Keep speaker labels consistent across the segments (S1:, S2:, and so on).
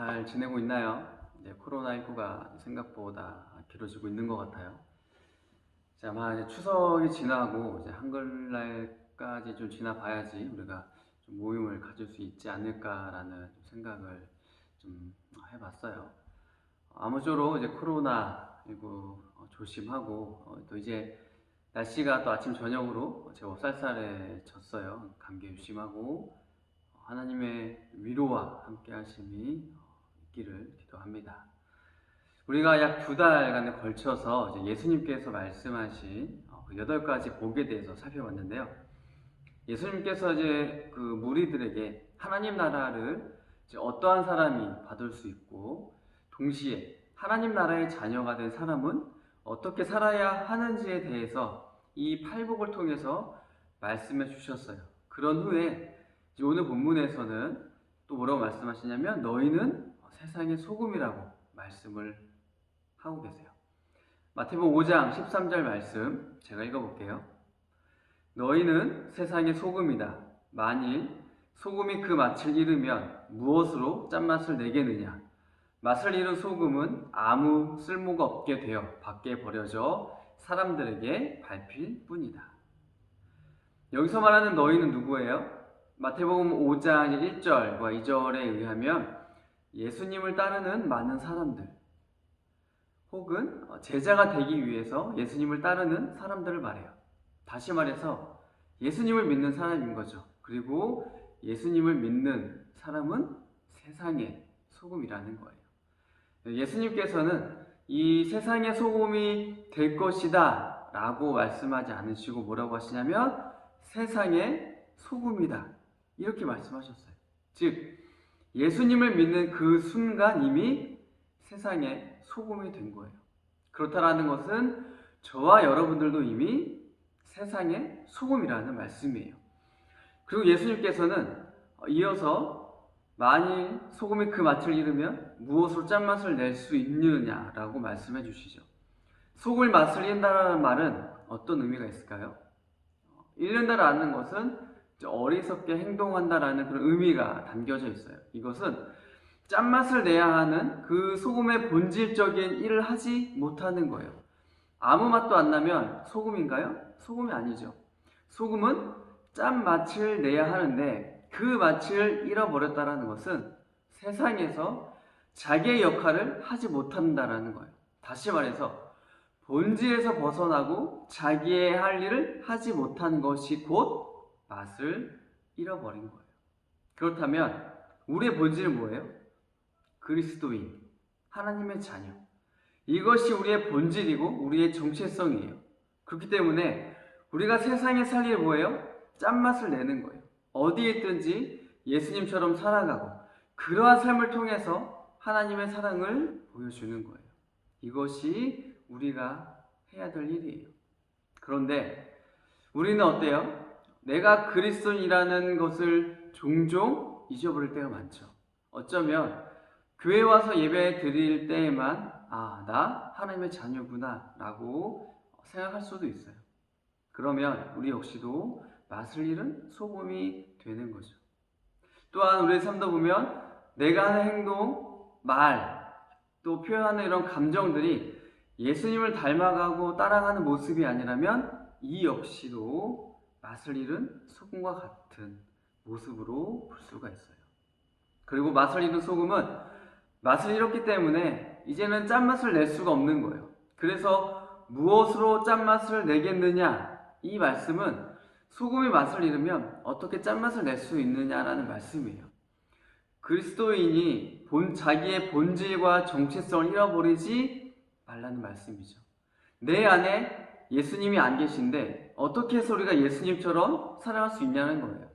S1: 잘 지내고 있나요? 이제 코로나19가 생각보다 길어지고 있는 것 같아요. 이제 아마 이제 추석이 지나고 이제 한글날까지 좀 지나봐야지 우리가 좀 모임을 가질 수 있지 않을까라는 좀 생각을 좀 해봤어요. 아무쪼록 이제 코로나19 조심하고 어, 또 이제 날씨가 또 아침 저녁으로 제법 쌀쌀해졌어요. 감기 조심하고 하나님의 위로와 함께 하심이 있기를 기도합니다. 우리가 약 두 달간에 걸쳐서 예수님께서 말씀하신 어, 그 여덟 가지 복에 대해서 살펴봤는데요. 예수님께서 이제 그 무리들에게 하나님 나라를 어떠한 사람이 받을 수 있고 동시에 하나님 나라의 자녀가 된 사람은 어떻게 살아야 하는지에 대해서 이 팔복을 통해서 말씀해 주셨어요. 그런 후에 오늘 본문에서는 또 뭐라고 말씀하시냐면 너희는 세상의 소금이라고 말씀을 하고 계세요. 마태복음 5장 13절 말씀 제가 읽어볼게요. 너희는 세상의 소금이다. 만일 소금이 그 맛을 잃으면 무엇으로 짠맛을 내겠느냐? 맛을 잃은 소금은 아무 쓸모가 없게 되어 밖에 버려져 사람들에게 밟힐 뿐이다. 여기서 말하는 너희는 누구예요? 마태복음 5장 1절과 2절에 의하면 예수님을 따르는 많은 사람들 혹은 제자가 되기 위해서 예수님을 따르는 사람들을 말해요. 다시 말해서 예수님을 믿는 사람인 거죠. 그리고 예수님을 믿는 사람은 세상의 소금이라는 거예요. 예수님께서는 이 세상의 소금이 될 것이다 라고 말씀하지 않으시고 뭐라고 하시냐면 세상의 소금이다 이렇게 말씀하셨어요. 즉 예수님을 믿는 그 순간 이미 세상의 소금이 된 거예요. 그렇다라는 것은 저와 여러분들도 이미 세상의 소금이라는 말씀이에요. 그리고 예수님께서는 이어서 만일 소금이 그 맛을 잃으면 무엇으로 짠맛을 낼 수 있느냐라고 말씀해 주시죠. 소금의 맛을 잃는다는 말은 어떤 의미가 있을까요? 잃는다라는 것은 어리석게 행동한다라는 그런 의미가 담겨져 있어요. 이것은 짠맛을 내야 하는 그 소금의 본질적인 일을 하지 못하는 거예요. 아무 맛도 안 나면 소금인가요? 소금이 아니죠. 소금은 짠맛을 내야 하는데 그 맛을 잃어버렸다라는 것은 세상에서 자기의 역할을 하지 못한다라는 거예요. 다시 말해서 본질에서 벗어나고 자기의 할 일을 하지 못한 것이 곧 맛을 잃어버린 거예요. 그렇다면 우리의 본질은 뭐예요? 그리스도인, 하나님의 자녀. 이것이 우리의 본질이고 우리의 정체성이에요. 그렇기 때문에 우리가 세상에 살 일이 뭐예요? 짠맛을 내는 거예요. 어디에 있든지 예수님처럼 살아가고 그러한 삶을 통해서 하나님의 사랑을 보여주는 거예요. 이것이 우리가 해야 될 일이에요. 그런데 우리는 어때요? 내가 그리스도인이라는 것을 종종 잊어버릴 때가 많죠. 어쩌면 교회 와서 예배 드릴 때에만 아, 나 하나님의 자녀구나 라고 생각할 수도 있어요. 그러면 우리 역시도 맛을 잃은 소금이 되는 거죠. 또한 우리의 삶도 보면 내가 하는 행동, 말, 또 표현하는 이런 감정들이 예수님을 닮아가고 따라가는 모습이 아니라면 이 역시도 맛을 잃은 소금과 같은 모습으로 볼 수가 있어요. 그리고 맛을 잃은 소금은 맛을 잃었기 때문에 이제는 짠맛을 낼 수가 없는 거예요. 그래서 무엇으로 짠맛을 내겠느냐? 이 말씀은 소금의 맛을 잃으면 어떻게 짠맛을 낼 수 있느냐라는 말씀이에요. 그리스도인이 본, 자기의 본질과 정체성을 잃어버리지 말라는 말씀이죠. 내 안에 예수님이 안 계신데 어떻게 해서 우리가 예수님처럼 살아갈 수 있냐는 거예요.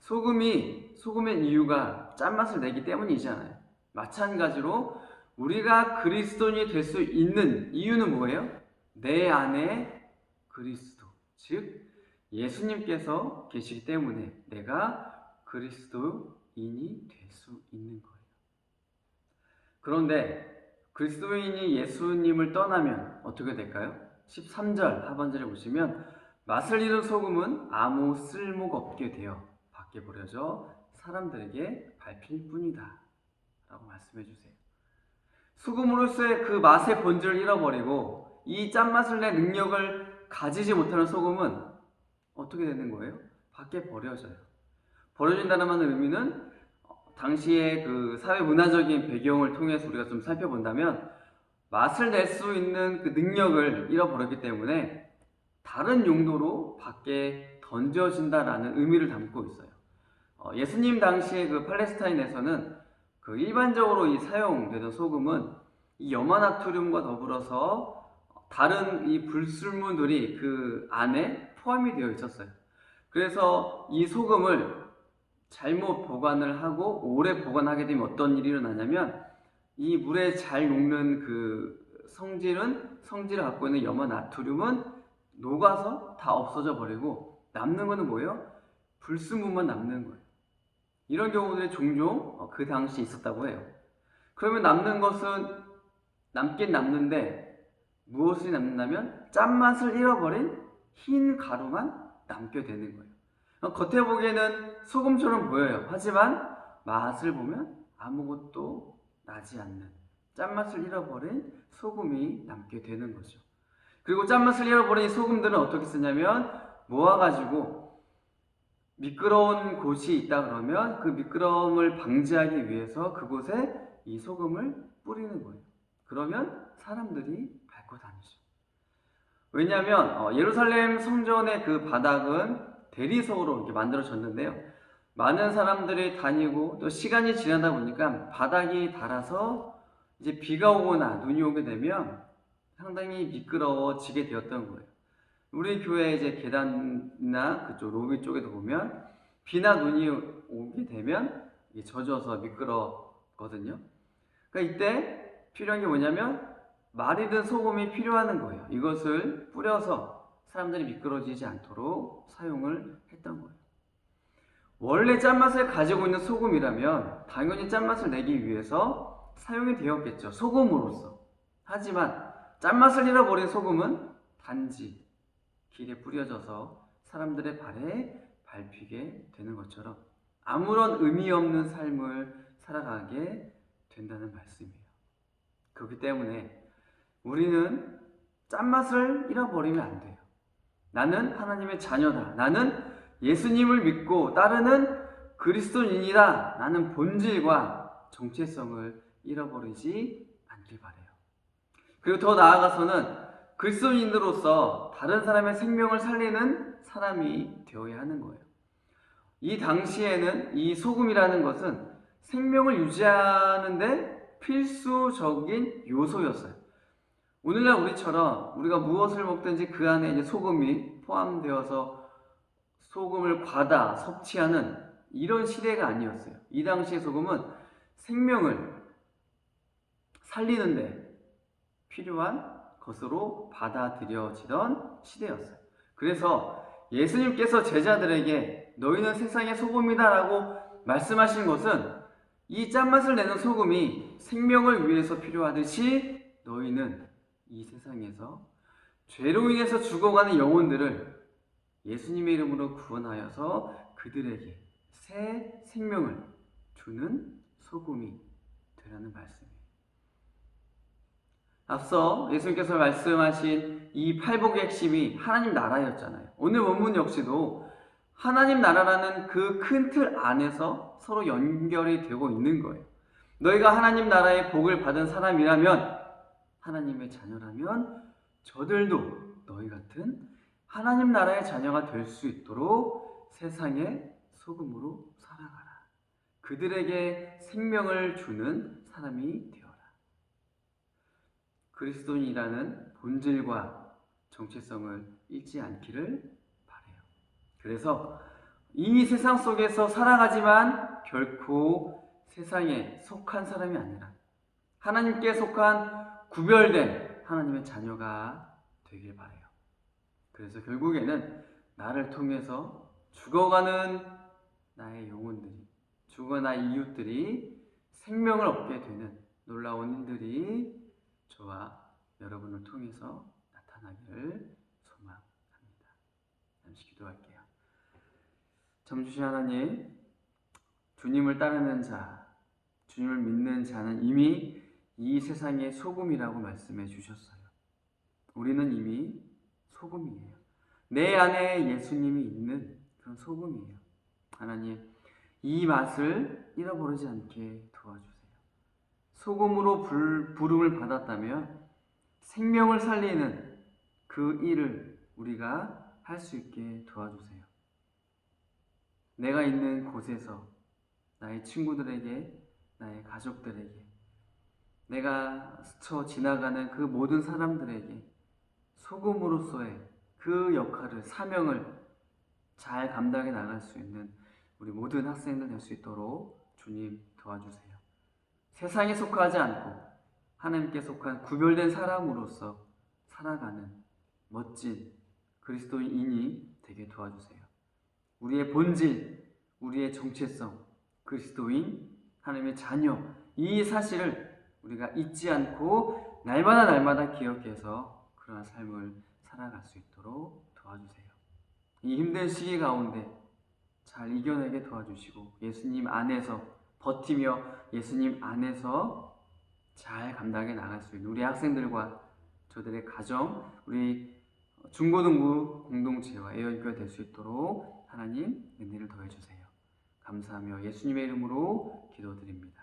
S1: 소금이 소금의 이유가 짠맛을 내기 때문이잖아요. 마찬가지로 우리가 그리스도인이 될 수 있는 이유는 뭐예요? 내 안에 그리스도, 즉 예수님께서 계시기 때문에 내가 그리스도인이 될 수 있는 거예요. 그런데 그리스도인이 예수님을 떠나면 어떻게 될까요? 13절 하반절에 보시면 맛을 잃은 소금은 아무 쓸모가 없게 되어 밖에 버려져 사람들에게 밟힐 뿐이다. 라고 말씀 말씀해 주세요. 소금으로서의 그 맛의 본질을 잃어버리고 이 짠맛을 내 능력을 가지지 못하는 소금은 어떻게 되는 거예요? 밖에 버려져요. 버려진다는 의미는 어, 당시의 그 사회 문화적인 배경을 통해서 우리가 좀 살펴본다면 맛을 낼 수 있는 그 능력을 잃어버렸기 때문에 다른 용도로 밖에 던져진다라는 의미를 담고 있어요. 어, 예수님 당시에 그 팔레스타인에서는 그 일반적으로 이 사용되던 소금은 이 염화나트륨과 더불어서 다른 이 불순물들이 그 안에 포함이 되어 있었어요. 그래서 이 소금을 잘못 보관을 하고 오래 보관하게 되면 어떤 일이 일어나냐면 이 물에 잘 녹는 그 성질은 성질을 갖고 있는 염화 나트륨은 녹아서 다 없어져 버리고 남는 거는 뭐예요? 불순물만 남는 거예요. 이런 경우들이 종종 어, 그 당시 있었다고 해요. 그러면 남는 것은 남긴 남는데 무엇이 남는다면 짠맛을 잃어버린 흰 가루만 남게 되는 거예요. 어, 겉에 보기에는 소금처럼 보여요. 하지만 맛을 보면 아무것도 나지 않는 짠맛을 잃어버린 소금이 남게 되는 거죠. 그리고 짠맛을 잃어버린 이 소금들은 어떻게 쓰냐면 모아가지고 미끄러운 곳이 있다 그러면 그 미끄러움을 방지하기 위해서 그곳에 이 소금을 뿌리는 거예요. 그러면 사람들이 밟고 다니죠. 왜냐하면 어, 예루살렘 성전의 그 바닥은 대리석으로 이렇게 만들어졌는데요. 많은 사람들이 다니고 또 시간이 지나다 보니까 바닥이 닳아서 이제 비가 오거나 눈이 오게 되면 상당히 미끄러워지게 되었던 거예요. 우리 교회 이제 계단이나 그쪽 로비 쪽에도 보면 비나 눈이 오게 되면 젖어서 미끄럽거든요. 그러니까 이때 필요한 게 뭐냐면 말이든 소금이 필요하는 거예요. 이것을 뿌려서 사람들이 미끄러지지 않도록 사용을 했던 거예요. 원래 짠맛을 가지고 있는 소금이라면 당연히 짠맛을 내기 위해서 사용이 되었겠죠. 소금으로서. 하지만 짠맛을 잃어버린 소금은 단지 길에 뿌려져서 사람들의 발에 밟히게 되는 것처럼 아무런 의미 없는 삶을 살아가게 된다는 말씀이에요. 그렇기 때문에 우리는 짠맛을 잃어버리면 안 돼요. 나는 하나님의 자녀다. 나는 예수님을 믿고 따르는 그리스도인이다. 나는 본질과 정체성을 잃어버리지 않길 바래요. 그리고 더 나아가서는 그리스도인으로서 다른 사람의 생명을 살리는 사람이 되어야 하는 거예요. 이 당시에는 이 소금이라는 것은 생명을 유지하는데 필수적인 요소였어요. 오늘날 우리처럼 우리가 무엇을 먹든지 그 안에 이제 소금이 포함되어서 소금을 과다 섭취하는 이런 시대가 아니었어요. 이 당시의 소금은 생명을 살리는데 필요한 것으로 받아들여지던 시대였어요. 그래서 예수님께서 제자들에게 너희는 세상의 소금이다 라고 말씀하신 것은 이 짠맛을 내는 소금이 생명을 위해서 필요하듯이 너희는 이 세상에서 죄로 인해서 죽어가는 영혼들을 예수님의 이름으로 구원하여서 그들에게 새 생명을 주는 소금이 되라는 말씀이에요. 앞서 예수님께서 말씀하신 이 팔복의 핵심이 하나님 나라였잖아요. 오늘 원문 역시도 하나님 나라라는 그 큰 틀 안에서 서로 연결이 되고 있는 거예요. 너희가 하나님 나라의 복을 받은 사람이라면 하나님의 자녀라면 저들도 너희 같은 하나님 나라의 자녀가 될 수 있도록 세상의 소금으로 살아가라. 그들에게 생명을 주는 사람이 되어라. 그리스도인이라는 본질과 정체성을 잃지 않기를 바래요. 그래서 이 세상 속에서 살아가지만 결코 세상에 속한 사람이 아니라 하나님께 속한 구별된 하나님의 자녀가 되길 바래요. 그래서 결국에는 나를 통해서 죽어가는 나의 영혼들이, 죽어나의 이웃들이 생명을 얻게 되는 놀라운 일들이 저와 여러분을 통해서 나타나기를 소망합니다. 잠시 기도할게요. 점 주신 하나님, 주님을 따르는 자, 주님을 믿는 자는 이미 이 세상의 소금이라고 말씀해 주셨어요. 우리는 이미 소금이에요. 내 안에 예수님이 있는 그런 소금이에요. 하나님, 이 맛을 잃어버리지 않게 도와주세요. 소금으로 불, 부름을 받았다면 생명을 살리는 그 일을 우리가 할 수 있게 도와주세요. 내가 있는 곳에서 나의 친구들에게, 나의 가족들에게, 내가 스쳐 지나가는 그 모든 사람들에게 소금으로서의 그 역할을, 사명을 잘 감당해 나갈 수 있는 우리 모든 학생들 될 수 있도록 주님 도와주세요. 세상에 속하지 않고 하나님께 속한 구별된 사람으로서 살아가는 멋진 그리스도인이 되게 도와주세요. 우리의 본질, 우리의 정체성, 그리스도인, 하나님의 자녀, 이 사실을 우리가 잊지 않고 날마다 날마다 기억해서 그러한 삶을 살아갈 수 있도록 도와주세요. 이 힘든 시기 가운데 잘 이겨내게 도와주시고 예수님 안에서 버티며 예수님 안에서 잘 감당해 나갈 수 있는 우리 학생들과 저들의 가정, 우리 중고등부 공동체와 애연교가 될 수 있도록 하나님 은혜를 더해 주세요. 감사하며 예수님의 이름으로 기도드립니다.